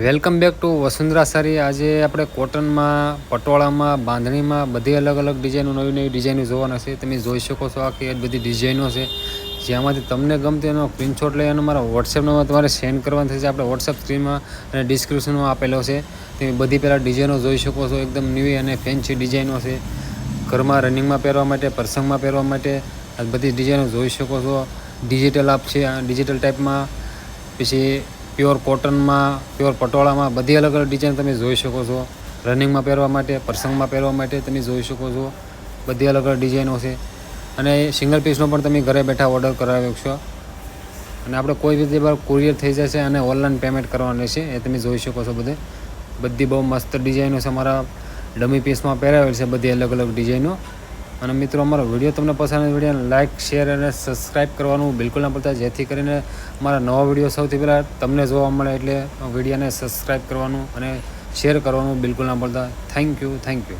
Welcome back to Vasundhara સારી. આજે આપણે કોટનમાં, પટોળામાં, બાંધણીમાં બધી અલગ અલગ ડિઝાઇનો, નવી નવી ડિઝાઇનો જોવાના છે. તમે જોઈ શકો છો આખી બધી ડિઝાઇનો છે. જેમાંથી તમને ગમતી એનો સ્ક્રીનશોટ લઈ અને મારા વોટ્સએપ નંબર તમારે સેન્ડ કરવાનો થશે આપણે વોટ્સએપ સ્ક્રીનમાં અને ડિસ્ક્રિપ્શનમાં આપેલો છે. તમે બધી પહેલાં ડિઝાઇનો જોઈ શકો છો. એકદમ નવી અને ફેન્સી ડિઝાઇનો છે. ઘરમાં રનિંગમાં પહેરવા માટે, પ્રસંગમાં પહેરવા માટે બધી ડિઝાઇનો જોઈ શકો છો. ડિજિટલ આપ છે. ડિજિટલ ટાઈપમાં પછી પ્યોર કોટનમાં, પ્યોર પટોળામાં બધી અલગ અલગ ડિઝાઇન તમે જોઈ શકો છો. રનિંગમાં પહેરવા માટે, પ્રસંગમાં પહેરવા માટે તમે જોઈ શકો છો. બધી અલગ અલગ ડિઝાઇનો છે. અને સિંગલ પીસનો પણ તમે ઘરે બેઠા ઓર્ડર કરાવી શકશો. અને આપણે કોઈ રીતે પણ કુરિયર થઈ જશે અને ઓનલાઈન પેમેન્ટ કરવાનું રહેશે એ તમે જોઈ શકો છો બધે. બધી બહુ મસ્ત ડિઝાઇનો છે અમારા. ડમી પીસમાં પહેરાવેલ છે બધી અલગ અલગ ડિઝાઇનો અને મિત્રો, અમારો વીડિયો તમને પસંદ વિડીયોને લાઇક શેર અને સબસ્ક્રાઇબ કરવાનું બિલકુલ ના ભૂલતા. જેથી કરીને મારા નવા વીડિયો સૌથી પહેલાં તમને જોવા મળે એટલે વિડીયોને સબસ્ક્રાઈબ કરવાનું અને શેર કરવાનું બિલકુલ ના ભૂલતા. Thank you thank you